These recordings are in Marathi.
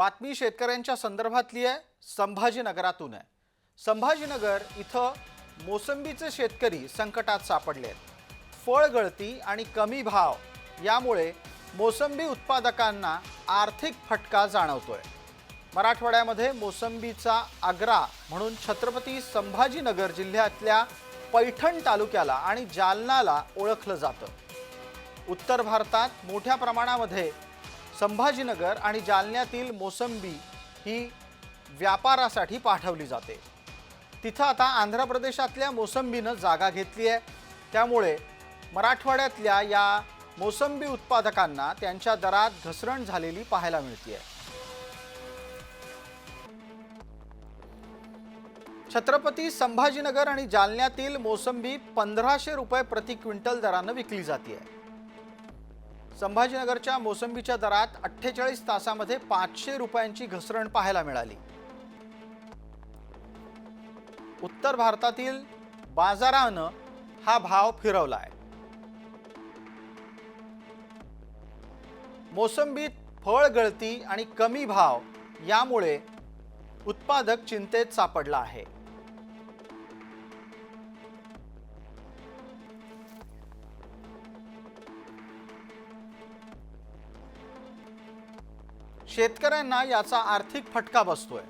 बातमी शेतकऱ्यांच्या संदर्भातली आहे संभाजीनगरातून आहे. संभाजीनगर इथं मोसंबीचे शेतकरी संकटात सापडले आहेत फळ गळती आणि कमी भाव यामुळे मोसंबी उत्पादकांना आर्थिक फटका जाणवतोय. मराठवाड्यामध्ये मोसंबीचा आग्रा म्हणून छत्रपती संभाजीनगर जिल्ह्यातल्या पैठण तालुक्याला आणि जालनाला ओळखलं जातं. उत्तर भारतात मोठ्या प्रमाणामध्ये संभाजीनगर आणि जालन्यातील मोसंबी ही व्यापारासाठी पाठवली जाते. तिथं आता आंध्र प्रदेशातल्या मोसंबीनं जागा घेतली आहे. त्यामुळे मराठवाड्यातल्या या मोसंबी उत्पादकांना त्यांच्या दरात घसरण झालेली पाहायला मिळते छत्रपती संभाजीनगर आणि जालन्यातील मोसंबी पंधराशे रुपये प्रति क्विंटल दरानं विकली जाते आहे संभाजीनगरच्या मोसंबीच्या दरात अठ्ठेचाळीस तासामध्ये पाचशे रुपयांची घसरण पाहायला मिळाली. उत्तर भारतातील बाजारानं हा भाव फिरवला आहे मोसंबीत फळ गळती आणि कमी भाव यामुळे उत्पादक चिंतेत सापडला आहे. शेतकऱ्यांना याचा आर्थिक फटका बसतोय.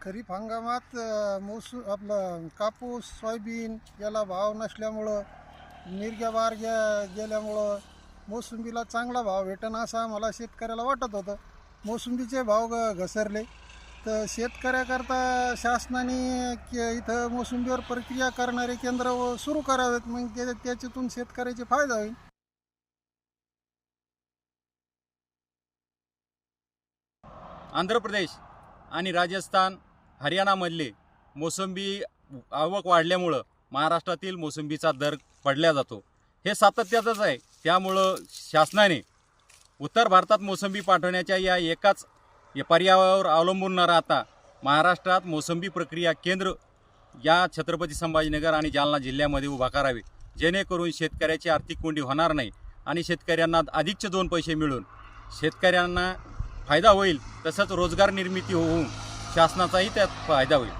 खरीप हंगामात मोसू आपलं कापूस सोयाबीन याला भाव नसल्यामुळं निर्ग्या बार गे गेल्यामुळं मोसंबीला चांगला भाव भेटन असं आम्हाला शेतकऱ्याला वाटत होतं. मोसंबीचे भाव घसरले. तर शेतकऱ्याकरता शासनाने के इथं मोसंबीवर प्रक्रिया करणारे केंद्र सुरू करावेत. मग ते त्याच्यातून शेतकऱ्याचे फायदा होईल. आंध्र प्रदेश आणि राजस्थान हरियाणामधले मोसंबी आवक वाढल्यामुळं महाराष्ट्रातील मोसंबीचा दर पडला जातो. हे सातत्याचंच आहे. त्यामुळं शासनाने उत्तर भारतात मोसंबी पाठवण्याच्या या एकाच या पर्यायावर अवलंबून न राहता महाराष्ट्रात मोसंबी प्रक्रिया केंद्र या छत्रपती संभाजीनगर आणि जालना जिल्ह्यामध्ये उभा करावे. जेणेकरून शेतकऱ्याची आर्थिक कोंडी होणार नाही आणि शेतकऱ्यांना अधिकचे दोन पैसे मिळून शेतकऱ्यांना फायदा होईल तसंच रोजगार निर्मिती होऊन शासनाचाही त्यात फायदा होईल.